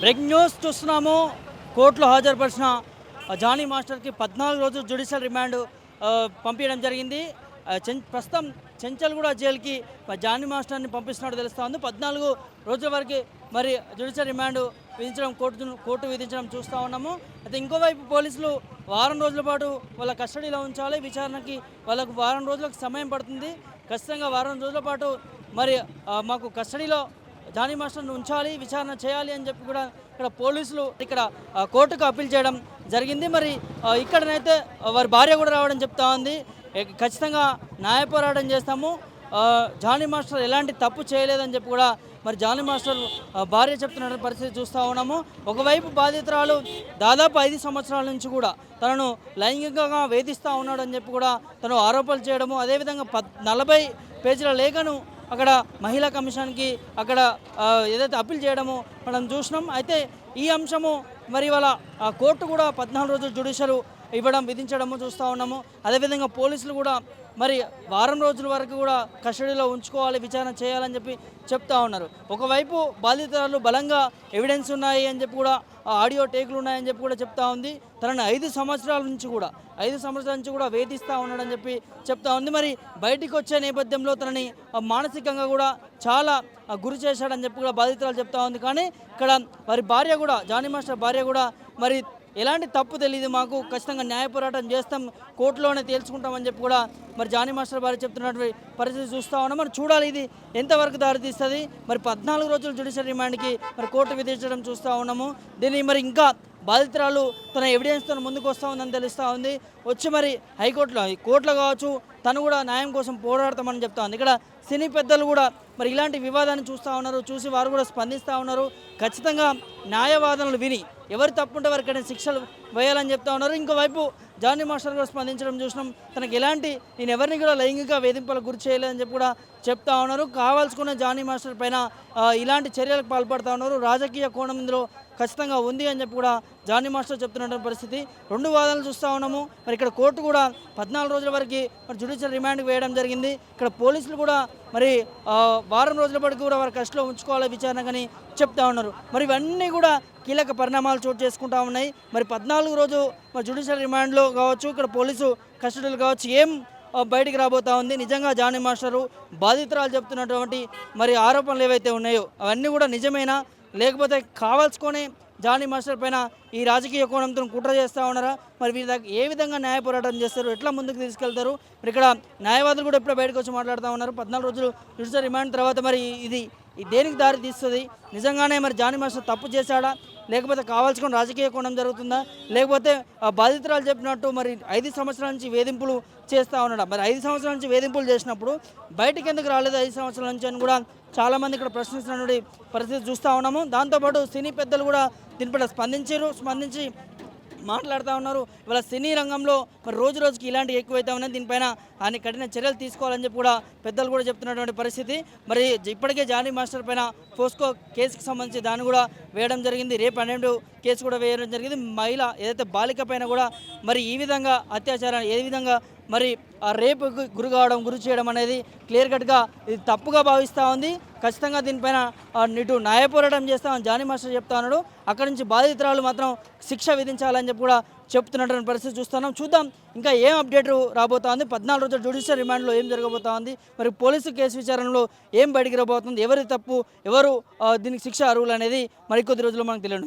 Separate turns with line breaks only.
Breaking news చూస్తున్నాము. కోర్టులో హాజరుపరిచిన Johnny మాస్టర్కి పద్నాలుగు రోజులు జ్యుడిషియల్ రిమాండ్ పంపించడం జరిగింది. చెం ప్రస్తుతం చెంచల్గూడ జైలుకి జానీ మాస్టర్ని పంపిస్తున్నట్టు తెలుస్తోంది. పద్నాలుగు రోజుల వరకు మరి జ్యుడిషియల్ రిమాండ్ విధించడం కోర్టు కోర్టు విధించడం చూస్తూ ఉన్నాము. అయితే ఇంకోవైపు పోలీసులు వారం రోజుల పాటు వాళ్ళ కస్టడీలో ఉంచాలి. విచారణకి వాళ్ళకు వారం రోజులకు సమయం పడుతుంది. ఖచ్చితంగా వారం రోజుల పాటు మరి మాకు కస్టడీలో జానీ మాస్టర్ను ఉంచాలి విచారణ చేయాలి అని చెప్పి కూడా ఇక్కడ పోలీసులు ఇక్కడ కోర్టుకు అప్పీల్ చేయడం జరిగింది. మరి ఇక్కడనైతే వారి భార్య కూడా రావడం చెప్తా ఉంది. ఖచ్చితంగా న్యాయ పోరాటం చేస్తాము. జానీ మాస్టర్ ఎలాంటి తప్పు చేయలేదని చెప్పి కూడా మరి జానీ మాస్టర్ భార్య చెప్తున్న పరిస్థితి చూస్తూ ఉన్నాము. ఒకవైపు బాధితురాలు దాదాపు ఐదు సంవత్సరాల నుంచి కూడా తనను లైంగికంగా వేధిస్తూ ఉన్నాడని చెప్పి కూడా తను ఆరోపణలు చేయడము. అదేవిధంగా పద్ నలభై పేజీల లేఖను అక్కడ మహిళా కమిషన్కి అక్కడ ఏదైతే అప్పీల్ చేయడము మనం చూసినాం. అయితే ఈ అంశము మరి వాళ్ళ ఆ, కోర్టు కూడా పద్నాలుగు రోజులు జ్యుడిషియల్ ఇవ్వడం విధించడము చూస్తూ ఉన్నాము. అదేవిధంగా పోలీసులు కూడా మరి వారం రోజుల వరకు కూడా కస్టడీలో ఉంచుకోవాలి విచారణ చేయాలని చెప్పి చెప్తా ఉన్నారు. ఒకవైపు బాధితురాలు బలంగా ఎవిడెన్స్ ఉన్నాయి అని చెప్పి కూడా ఆ ఆడియో టేకులు ఉన్నాయని చెప్పి కూడా చెప్తా ఉంది. తనని ఐదు సంవత్సరాల నుంచి కూడా ఐదు సంవత్సరాల నుంచి కూడా వేధిస్తూ ఉన్నాడని చెప్పి చెప్తా ఉంది. మరి బయటికి వచ్చే నేపథ్యంలో తనని మానసికంగా కూడా చాలా గురి చేశాడని చెప్పి కూడా బాధితురాలు చెప్తా ఉంది. కానీ ఇక్కడ మరి భార్య కూడా జానీ మాస్టర్ భార్య కూడా మరి ఎలాంటి తప్పు తెలియదు మాకు. ఖచ్చితంగా న్యాయ పోరాటం చేస్తాం కోర్టులోనే తేల్చుకుంటామని చెప్పి కూడా మరి జానీ మాస్టర్ భార్య చెప్తున్నటువంటి పరిస్థితి చూస్తూ ఉన్నాం. మరి చూడాలి ఇది ఎంతవరకు దారితీస్తుంది? మరి పద్నాలుగు రోజులు జ్యుడిషియల్ రిమాండ్కి మరి కోర్టు విధించడం చూస్తూ ఉన్నాము. దీన్ని మరి ఇంకా బాధితురాలు తన ఎవిడెన్స్తో ముందుకు వస్తూ ఉందని తెలుస్తూ ఉంది. వచ్చి మరి హైకోర్టులో కోర్టులో కావచ్చు తను కూడా న్యాయం కోసం పోరాడతామని చెప్తా ఉంది. ఇక్కడ సినీ పెద్దలు కూడా మరి ఇలాంటి వివాదాన్ని చూస్తూ ఉన్నారు చూసి వారు కూడా స్పందిస్తూ ఉన్నారు. ఖచ్చితంగా న్యాయవాదనలు విని ఎవరు తప్పుంటే వారికైనా శిక్షలు వేయాలని చెప్తా ఉన్నారు. ఇంకోవైపు జానీ మాస్టర్ కూడా స్పందించడం చూసినాం. తనకి ఎలాంటి నేను ఎవరిని కూడా లైంగిక వేధింపులకు గురి చేయలేదని చెప్పి కూడా చెప్తా ఉన్నారు. కావాల్సుకున్న జానీ మాస్టర్ పైన ఇలాంటి చర్యలకు పాల్పడుతూ ఉన్నారు. రాజకీయ కోణం ఇందులో ఖచ్చితంగా ఉంది అని చెప్పి కూడా జానీ మాస్టర్ చెప్తున్నటువంటి పరిస్థితి. రెండు వాదనలు చూస్తూ ఉన్నాము. మరి ఇక్కడ కోర్టు కూడా పద్నాలుగు రోజుల వరకు మరి జ్యుడిషియల్ రిమాండ్కి వేయడం జరిగింది. ఇక్కడ పోలీసులు కూడా మరి వారం రోజుల పాటు కూడా వారి కష్టలో ఉంచుకోవాలి విచారణ కానీ చెప్తా ఉన్నారు. మరి ఇవన్నీ కూడా కీలక పరిణామాలు చోటు చేసుకుంటా ఉన్నాయి. మరి పద్నాలుగు రోజు మరి జ్యుడిషియల్ రిమాండ్లో కావచ్చు ఇక్కడ పోలీసు కస్టడీలు కావచ్చు ఏం బయటికి రాబోతా ఉంది. నిజంగా జానీ మాస్టరు బాధితురాలు చెప్తున్నటువంటి మరి ఆరోపణలు ఏవైతే ఉన్నాయో అవన్నీ కూడా నిజమేనా? లేకపోతే కావాల్సుకొని జానీ మాస్టర్ పైన ఈ రాజకీయ కోణంతో కుట్ర చేస్తూ ఉన్నారా? మరి వీరి దగ్గర ఏ విధంగా న్యాయ పోరాటం చేస్తారు? ఎట్లా ముందుకు తీసుకెళ్తారు? మరి ఇక్కడ న్యాయవాదులు కూడా ఎప్పుడో బయటకు వచ్చి మాట్లాడుతూ ఉన్నారు. పద్నాలుగు రోజులు జుడిషియల్ రిమాండ్ తర్వాత మరి ఇది దేనికి దారి తీస్తుంది? నిజంగానే మరి జానీ మాస్టర్ తప్పు చేశాడా? లేకపోతే కావాల్సుకుని రాజకీయ కోణం జరుగుతుందా? లేకపోతే ఆ బాధితురాలు చెప్పినట్టు మరి ఐదు సంవత్సరాల నుంచి వేధింపులు చేస్తూ ఉన్నాడా? మరి ఐదు సంవత్సరాల నుంచి వేధింపులు చేసినప్పుడు బయటకు ఎందుకు రాలేదు ఐదు సంవత్సరాల నుంచి అని కూడా చాలామంది ఇక్కడ ప్రశ్నిస్తున్నటువంటి పరిస్థితి చూస్తూ ఉన్నాము. దాంతోపాటు సినీ పెద్దలు కూడా దీనిపట్ల స్పందించారు స్పందించి మాట్లాడుతూ ఉన్నారు. ఇవాళ సినీ రంగంలో మరి రోజు రోజుకి ఇలాంటివి ఎక్కువైతే ఉన్నాయి దీనిపైన ఆయన కఠిన చర్యలు తీసుకోవాలని చెప్పి కూడా పెద్దలు కూడా చెప్తున్నటువంటి పరిస్థితి. మరి ఇప్పటికే జానీ మాస్టర్ పైన పోస్కో కేసుకి సంబంధించి దాన్ని కూడా వేయడం జరిగింది. రేపు పన్నెండు కేసు కూడా వేయడం జరిగింది. మహిళ ఏదైతే బాలిక పైన కూడా మరి ఈ విధంగా అత్యాచారం ఏ విధంగా మరి ఆ రేపుకు గురి కావడం గురి చేయడం అనేది క్లియర్ కట్గా ఇది తప్పుగా భావిస్తూ ఉంది. ఖచ్చితంగా దీనిపైన నిటు ఇటు న్యాయ పోరాటం చేస్తామని జానీ మాస్టర్ చెప్తా ఉన్నాడు. అక్కడి నుంచి బాధితురాలు మాత్రం శిక్ష విధించాలని చెప్పి కూడా చెప్తున్నటువంటి పరిస్థితి చూస్తున్నాం. చూద్దాం ఇంకా ఏం అప్డేట్ రాబోతోంది. పద్నాలుగు రోజుల జ్యుడిషియల్ రిమాండ్లో ఏం జరగబోతోంది. మరి పోలీసు కేసు విచారణలో ఏం బయటికి రాబోతుంది? ఎవరి తప్పు? ఎవరు దీనికి శిక్ష అర్హులు అనేది మరికొద్ది రోజుల్లో మనకు తెలియనుంది.